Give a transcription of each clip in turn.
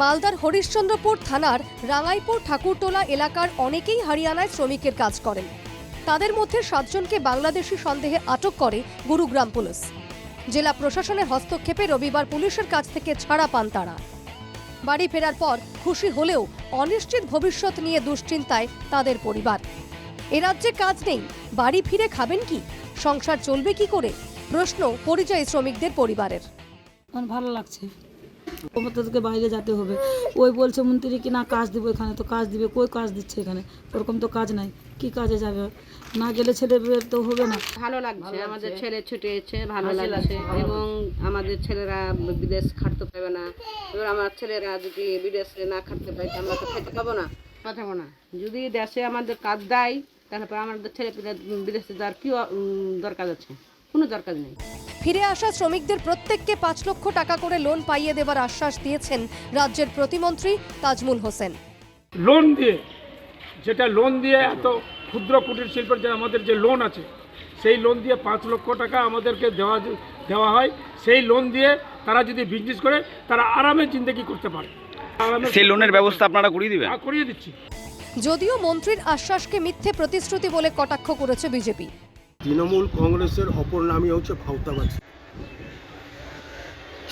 মালদার হরিশ্চন্দ্রপুর থানার রাঙাইপুর ঠাকুরটোলা এলাকার অনেকেই হরিয়ানায় শ্রমিকের কাজ করেন। তাদের মধ্যে সাতজনকে বাংলাদেশি সন্দেহে আটক করে গুরুগ্রাম পুলিশ। জেলা প্রশাসনের হস্তক্ষেপে রবিবার পুলিশের কাছ থেকে ছাড়া পান তারা। বাড়ি ফেরার পর খুশি হলেও অনিশ্চিত ভবিষ্যৎ নিয়ে দুশ্চিন্তায় তাদের পরিবার। এ রাজ্যে কাজ নেই, বাড়ি ফিরে খাবেন কি? সংসার চলবে কি করে? প্রশ্ন পরিযায়ী শ্রমিকদের পরিবারের। ভালো লাগছে। ক্ষমতা থেকে বাইরে যেতে হবে। ওই বলছে মন্ত্রী কি না কাজ দিবে এখানে? তো কাজ দিবে কই কাজ দিচ্ছে এখানে? ওরকম তো কাজ নাই। কি কাজে যাবে? না গেলে ছেলে তো হবে না। ভালো লাগছে আমাদের ছেলে ছুটে এসেছে ভালো লাগছে। এবং আমাদের ছেলেরা বিদেশ খাটতে পারবে না। এবার আমার ছেলেরা যদি বিদেশে না খাটতে পারে আমরা তো খেতে পাবো না। পাঠাবো না। যদি দেশে আমাদের কাজ দেয় তারপর আমাদের ছেলে পেলে বিদেশে যাওয়ার কি দরকার আছে? কোনো দরকার নেই। ফিরে আসা শ্রমিকদের প্রত্যেককে পাঁচ লক্ষ টাকা করে লোন পাইয়ে দেবার আশ্বাস দিয়েছেন রাজ্যের প্রতিমন্ত্রী তাজমুল হোসেন। লোন দিয়ে যেটা লোন দিয়ে এত ক্ষুদ্র কুটির শিল্পের যে আমাদের যে লোন আছে সেই লোন দিয়ে পাঁচ লক্ষ টাকা আমাদেরকে দেওয়া দেওয়া হয় সেই লোন দিয়ে তারা যদি বিজনেস করে তারা আরামে জিন্দগি করতে পারে। আরামে সেই লোনের ব্যবস্থা আপনারা করিয়ে দিবেন? আ- করিয়ে দিচ্ছি। যদিও মন্ত্রীর আশ্বাসকে মিথ্যে প্রতিশ্রুতি বলে কটাক্ষ করেছে বিজেপি তৃণমূল কংগ্রেসের অপর নামই হচ্ছে ভাওতাবাজি।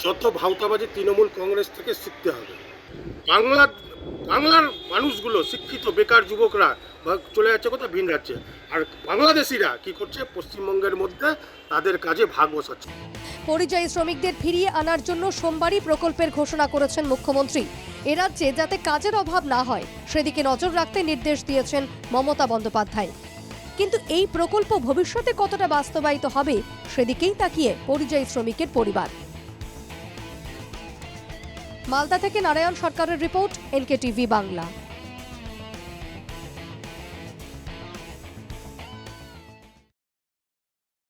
সত্য, ভাওতাবাজি তৃণমূল কংগ্রেস থেকে শিখতে হবে। বাংলার বাংলার মানুষগুলো, শিক্ষিত, বেকার যুবকরা চলে যাচ্ছে কোথাও ভিন রাজ্যে। আর বাংলাদেশিরা কি করছে? পশ্চিমবঙ্গের মধ্যে তাদের কাজে ভাগ বসাচ্ছে। পরিযায়ী শ্রমিকদের ফিরিয়ে আনার জন্য সোমবারই প্রকল্পের ঘোষণা করেছেন মুখ্যমন্ত্রী। এ রাজ্যে যাতে কাজের অভাব না হয়, সেদিকে নজর রাখতে নির্দেশ দিয়েছেন মমতা বন্দ্যোপাধ্যায়। কিন্তু এই প্রকল্প ভবিষ্যতে কতটা বাস্তবায়িত হবে সেদিকেই তাকিয়ে পরিযায়ী শ্রমিকের পরিবার। মালদা থেকে নারায়ণ সরকারের রিপোর্ট এনকে টিভি বাংলা।